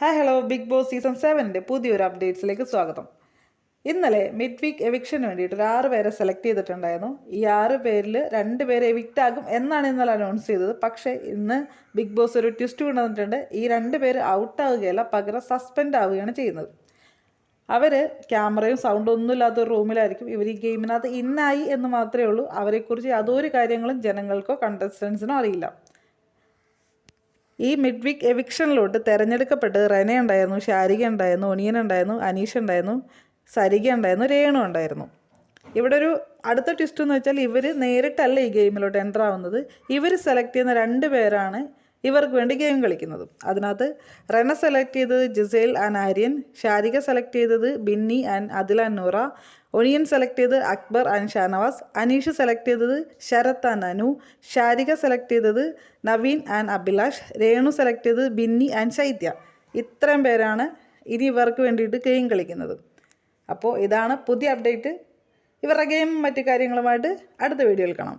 Hi hello Bigg Boss season സെവനിന്റെ പുതിയൊരു അപ്ഡേറ്റ്സിലേക്ക് സ്വാഗതം. ഇന്നലെ മിഡ് വീക്ക് എവിക്ഷന് വേണ്ടിയിട്ട് ഒരു ആറ് പേരെ സെലക്ട് ചെയ്തിട്ടുണ്ടായിരുന്നു. ഈ ആറ് പേരിൽ രണ്ട് പേര് എവിക്റ്റ് ആകും എന്നാണ് ഇന്നലെ അനൗൺസ് ചെയ്തത്. പക്ഷേ ഇന്ന് ബിഗ് ബോസ് ഒരു ട്വിസ്റ്റ് കൊണ്ടുവന്നിട്ടുണ്ട്. ഈ രണ്ട് പേര് ഔട്ട് ആവുകയല്ല പകരം സസ്പെൻഡ് ആവുകയാണ് ചെയ്യുന്നത്. അവർ ക്യാമറയും സൗണ്ടും ഒന്നും ഇല്ലാത്ത ഒരു റൂമിലായിരിക്കും ഇവർ ഈ ഗെയിമിനകത്ത് ഇന്നായി എന്ന് മാത്രമേ ഉള്ളൂ. അവരെക്കുറിച്ച് യാതൊരു കാര്യങ്ങളും ജനങ്ങൾക്കോ കണ്ടസ്റ്റൻസിനോ അറിയില്ല. ഈ മിഡ് വീക്ക് എവിക്ഷനിലോട്ട് തിരഞ്ഞെടുക്കപ്പെട്ട് റെന ഉണ്ടായിരുന്നു ഷാരിക ഉണ്ടായിരുന്നു ഒനിയൻ ഉണ്ടായിരുന്നു അനീഷ് ഉണ്ടായിരുന്നു സരിക ഉണ്ടായിരുന്നു രേണു ഉണ്ടായിരുന്നു. ഇവിടെ ഒരു അടുത്ത ട്വിസ്റ്റ് എന്ന് വെച്ചാൽ ഇവർ നേരിട്ടല്ല ഈ ഗെയിമിലോട്ട് എന്റർ ആവുന്നത്. ഇവർ സെലക്ട് ചെയ്യുന്ന രണ്ട് പേരാണ് ഇവർക്ക് വേണ്ടി ഗെയിം കളിക്കുന്നതും. അതിനകത്ത് റെന സെലക്ട് ചെയ്തത് ജിസേൽ ആൻഡ് ആര്യൻ ഷാരിക സെലക്ട് ചെയ്തത് Binny and and Noora onion select ചെയ്തത് അക്ബർ ആൻഡ് ഷാനവാസ് അനീഷ് സെലക്ട് ചെയ്തത് ശരത് ആൻഡ് അനു ഷാരിക സെലക്ട് ചെയ്തത് നവീൻ ആൻഡ് അഭിലാഷ് രേണു സെലക്ട് ചെയ്തത് ബിന്നി ആൻഡ് ശൈത്യ ഇത്രയും പേരാണ് ഇനി ഇവർക്ക് വേണ്ടിയിട്ട് ഗെയിം കളിക്കുന്നത്. അപ്പോൾ ഇതാണ് പുതിയ അപ്ഡേറ്റ് ഇവരുടെ ഗെയിം മറ്റു കാര്യങ്ങളുമായിട്ട് അടുത്ത വീഡിയോയിൽ കാണാം.